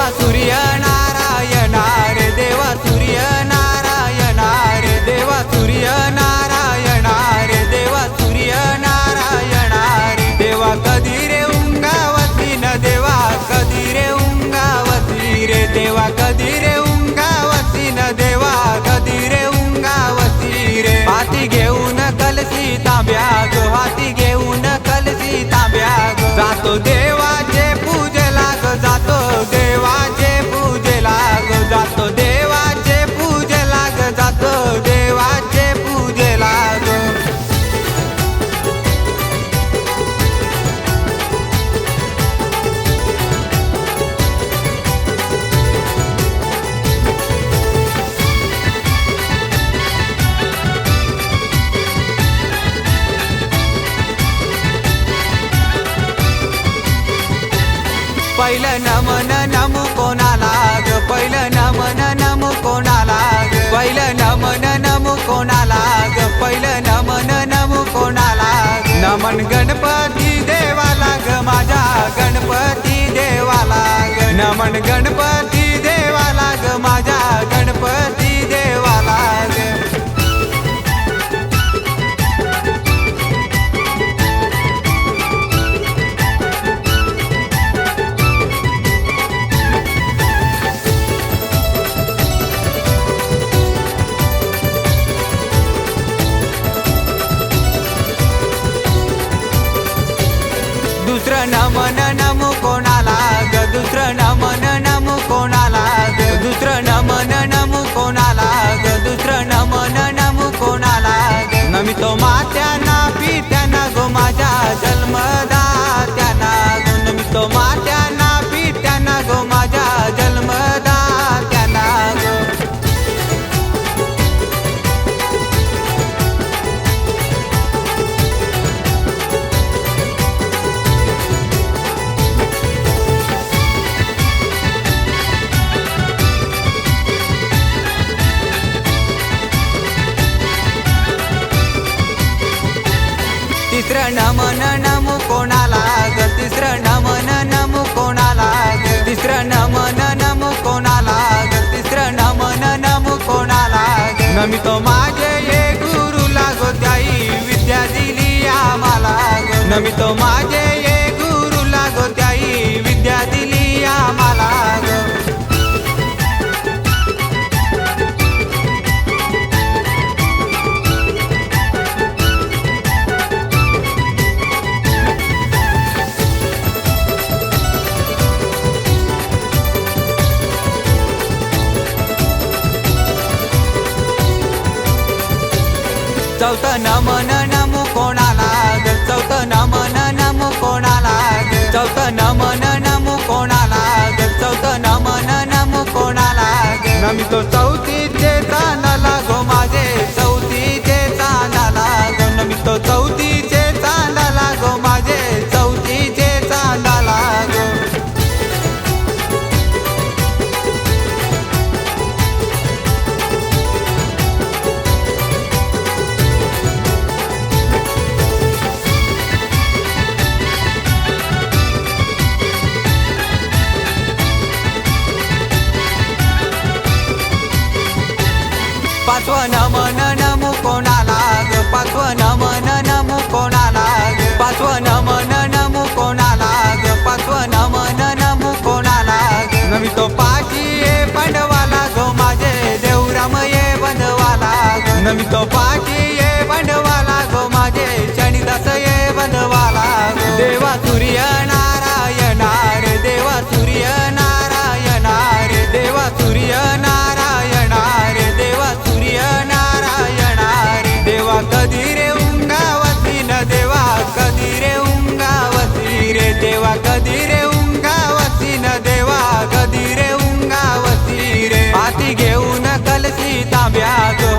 देवा सूर्यना पहिलं नमन नमू कोणाला ग पहिलं नमन नमू कोणाला ग पहिलं नमन नमू कोणाला ग पहिलं नमन नमू कोणाला नमन गणपती देवाला ग माझ्या गणपती देवाला ग. नमन गणपती दुसरं नमन नमू कोणाला तो माझे ये गुरु लागो त्याई विद्या दिली आम्हाला. नमी तो माझे चौथं नमन नमू कोणाला ग चौथं नमन नमू कोणाला ग चौथं नमन नमू कोणाला ग चौथं नमन नमू कोणाला ग नमितो पाचवं नमन नमू कोणाला ग? पाचवं नमन नमू कोणाला ग? पाचवं नमन नमू कोणाला ग? पाचवं नमन नमू कोणाला ग? नवी तो पाठी ये बंडवाला गो माझे देवराम ये बनवाला ग? तो पाठी घेऊन कलसी ताब्यात.